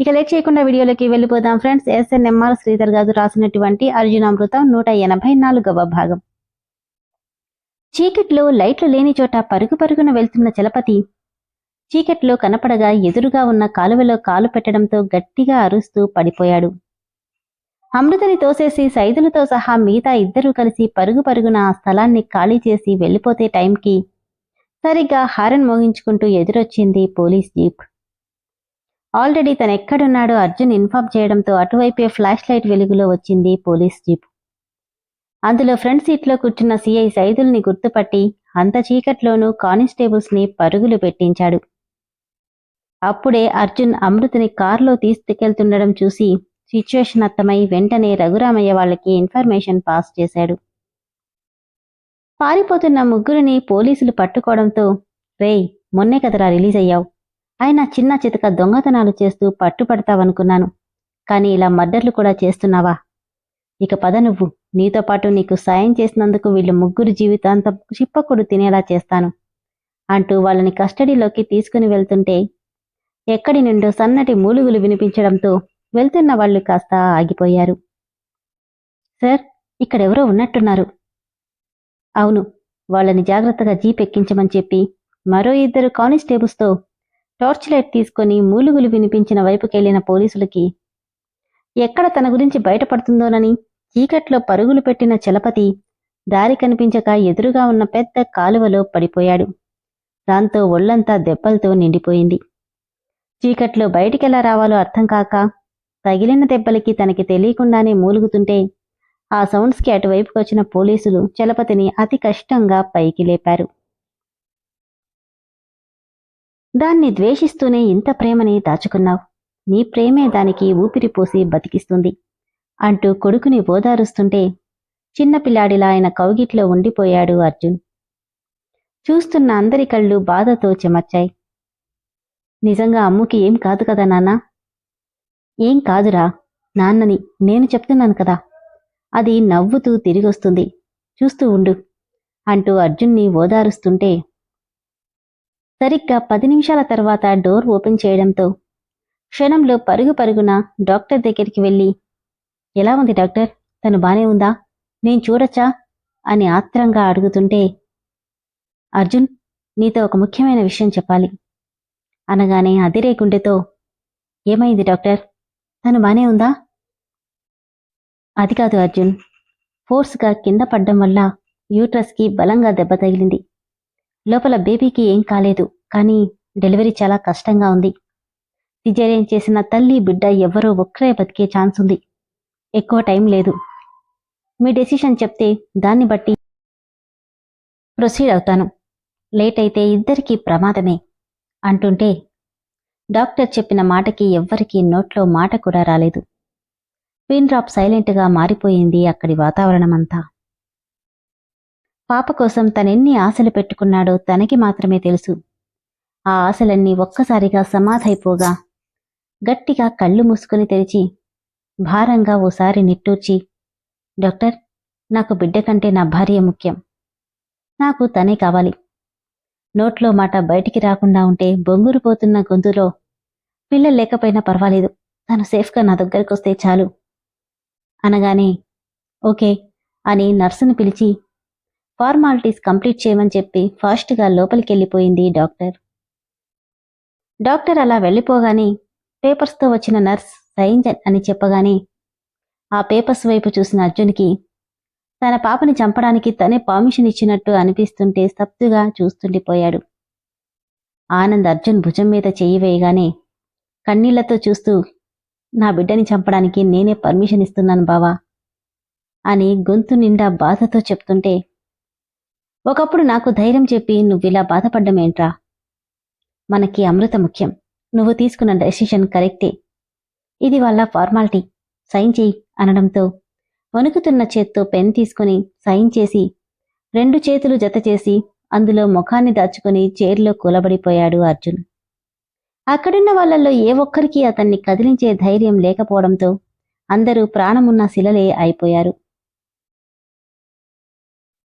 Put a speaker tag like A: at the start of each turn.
A: ఇక లేట్ చేయకుండా వీడియోలోకి వెళ్ళిపోదాం. ఫ్రెండ్స్ ఎస్ఎన్ఎంఆర్ శ్రీధర్ గారు రాసినటువంటి అర్జునామృతం నూట ఎనభై నాలుగవ భాగం. చీకట్లో లైట్లు లేని చోట పరుగు పరుగున వెళ్తున్న చలపతి. చీకట్లో కనపడగా ఎదురుగా ఉన్న కాలువలో కాలు పెట్టడంతో గట్టిగా అరుస్తూ పడిపోయాడు. అమృతని తోసేసి సైదులతో సహా మిగతా ఇద్దరూ కలిసి పరుగు పరుగున ఆ స్థలాన్ని ఖాళీ చేసి వెళ్ళిపోతే టైంకి సరిగ్గా హారన్ మోగించుకుంటూ ఎదురొచ్చింది పోలీస్ జీప్. ఆల్రెడీ తను ఎక్కడున్నాడో అర్జున్ ఇన్ఫార్మ్ చేయడంతో అటువైపే ఫ్లాష్ లైట్ వెలుగులో వచ్చింది పోలీస్ జీప్. అందులో ఫ్రంట్ సీట్లో కూర్చున్న సిఐ సైదుల్ని గుర్తుపట్టి అంత చీకట్లోనూ కానిస్టేబుల్స్ని పరుగులు పెట్టించాడు. అప్పుడే అర్జున్ అమృతని కారులో తీసుకెళ్తుండడం చూసి సిచ్యువేషన్ అర్థమై వెంటనే రఘురామయ్య వాళ్ళకి ఇన్ఫర్మేషన్ పాస్ చేశాడు. పారిపోతున్న ముగ్గురిని పోలీసులు పట్టుకోవడంతో రేయ్ మొన్నే కదరా రిలీజ్ అయ్యావు. అయినా చిన్న చితక దొంగతనాలు చేస్తూ పట్టుపడతావనుకున్నాను. కానీ ఇలా మర్డర్లు కూడా చేస్తున్నావా? ఇక పద నువ్వు. నీతో పాటు నీకు సాయం చేసినందుకు వీళ్ళు ముగ్గురు జీవితాంతం చిప్పకుడు తినేలా చేస్తాను అంటూ వాళ్ళని కస్టడీలోకి తీసుకుని వెళ్తుంటే ఎక్కడి నుండో సన్నటి మూలుగులు వినిపించడంతో వెళ్తున్న వాళ్ళు కాస్త ఆగిపోయారు. సార్ ఇక్కడెవరో ఉన్నట్టున్నారు. అవును వాళ్ళని జాగ్రత్తగా జీప్ ఎక్కించమని చెప్పి మరో ఇద్దరు కానిస్టేబుల్స్తో టార్చ్ లైట్ తీసుకొని మూలుగులు వినిపించిన వైపుకెళ్ళిన పోలీసులకి ఎక్కడ తన గురించి బయటపడుతుందోనని చీకట్లో పరుగులు పెట్టిన చలపతి దారి కనిపించక ఎదురుగా ఉన్న పెద్ద కాలువలో పడిపోయాడు. దాంతో ఒళ్ళంతా దెబ్బలతో నిండిపోయింది. చీకట్లో బయటికెలా రావాలో అర్థం కాక తగిలిన దెబ్బలకి తనకి తెలియకుండానే మూలుగుతుంటే ఆ సౌండ్స్కి అటువైపుకొచ్చిన పోలీసులు చలపతిని అతి కష్టంగా పైకి లేపారు. దాన్ని ద్వేషిస్తూనే ఇంత ప్రేమని దాచుకున్నావు. నీ ప్రేమే దానికి ఊపిరిపోసి బతికిస్తుంది. అంటూ కొడుకుని ఓదారుస్తుంటే చిన్నపిల్లాడిలా ఆయన కౌగిట్లో ఉండిపోయాడు అర్జున్. చూస్తున్న అందరి కళ్ళు బాధతో చెమర్చాయి. నిజంగా అమ్ముకి ఏం కాదు కదా నాన్న? ఏం కాదురా నాన్నని నేను చెప్తున్నాను కదా. అది నవ్వుతూ తిరిగొస్తుంది. చూస్తూ ఉండు అంటూ అర్జున్ని ఓదారుస్తుంటే సరిగ్గా పది నిమిషాల తర్వాత డోర్ ఓపెన్ చేయడంతో క్షణంలో పరుగు పరుగున డాక్టర్ దగ్గరికి వెళ్ళి ఎలా ఉంది డాక్టర్? తను బానే ఉందా? నేను చూడొచ్చా? అని ఆత్రంగా అడుగుతుంటే అర్జున్ నీతో ఒక ముఖ్యమైన విషయం చెప్పాలి. అనగానే అదిరే గుండెతో ఏమైంది డాక్టర్? తను బానే ఉందా? అది కాదు అర్జున్. ఫోర్స్గా కింద పడ్డం వల్ల యూట్రస్కి బలంగా దెబ్బ తగిలింది. లోపల బేబీకి ఏం కాలేదు కానీ డెలివరీ చాలా కష్టంగా ఉంది. సిజేరియన్ చేసిన తల్లి బిడ్డ ఎవ్వరో ఒక్కరే బతికే ఛాన్స్ ఉంది. ఎక్కువ టైం లేదు. మీ డెసిషన్ చెప్తే దాన్ని బట్టి ప్రొసీడ్ అవుతాను. లేట్ అయితే ఇద్దరికీ ప్రమాదమే అంటుంటే డాక్టర్ చెప్పిన మాటకి ఎవ్వరికీ నోట్లో మాట కూడా రాలేదు. పిన్ డ్రాప్ సైలెంట్గా మారిపోయింది అక్కడి వాతావరణమంతా. పాప కోసం తనెన్ని ఆశలు పెట్టుకున్నాడో తనకి మాత్రమే తెలుసు. ఆ ఆశలన్నీ ఒక్కసారిగా సమాధైపోగా గట్టిగా కళ్ళు మూసుకుని తెరిచి భారంగా ఓసారి నిట్టూర్చి డాక్టర్ నాకు బిడ్డ కంటే నా భార్య ముఖ్యం. నాకు తనే కావాలి. నోట్లో మాట బయటికి రాకుండా ఉంటే బొంగురుపోతున్న గొంతులో పిల్లలు లేకపోయినా పర్వాలేదు. తను సేఫ్గా నా దగ్గరికి వస్తే చాలు. అనగానే ఓకే అని నర్సును పిలిచి ఫార్మాలిటీస్ కంప్లీట్ చేయమని చెప్పి ఫాస్ట్గా లోపలికెళ్ళిపోయింది డాక్టర్. డాక్టర్ అలా వెళ్ళిపోగానే పేపర్స్తో వచ్చిన నర్స్ సైన్ అని చెప్పగానే ఆ పేపర్స్ వైపు చూసిన అర్జున్కి తన పాపని చంపడానికి తనే పర్మిషన్ ఇచ్చినట్టు అనిపిస్తుంటే స్తబ్దుగా చూస్తుండిపోయాడు. ఆనంద్ అర్జున్ భుజం మీద చెయ్యి వేయగానే కన్నీళ్ళతో చూస్తూ నా బిడ్డని చంపడానికి నేనే పర్మిషన్ ఇస్తున్నాను బావా అని గొంతు నిండా బాధతో చెప్తుంటే ఒకప్పుడు నాకు ధైర్యం చెప్పి నువ్విలా బాధపడ్డమేంట్రా మనకి అమృత ముఖ్యం. నువ్వు తీసుకున్న డెసిషన్ కరెక్టే. ఇది వాళ్ళ ఫార్మాలిటీ. సైన్ చేయి అనడంతో వణుకుతున్న చేత్తో పెన్ తీసుకుని సైన్ చేసి రెండు చేతులు జత చేసి అందులో ముఖాన్ని దాచుకుని చైర్లో కూలబడిపోయాడు అర్జున్. అక్కడున్న వాళ్ళల్లో ఏ ఒక్కరికి అతన్ని కదిలించే ధైర్యం లేకపోవడంతో అందరూ ప్రాణమున్న శిలలే అయిపోయారు.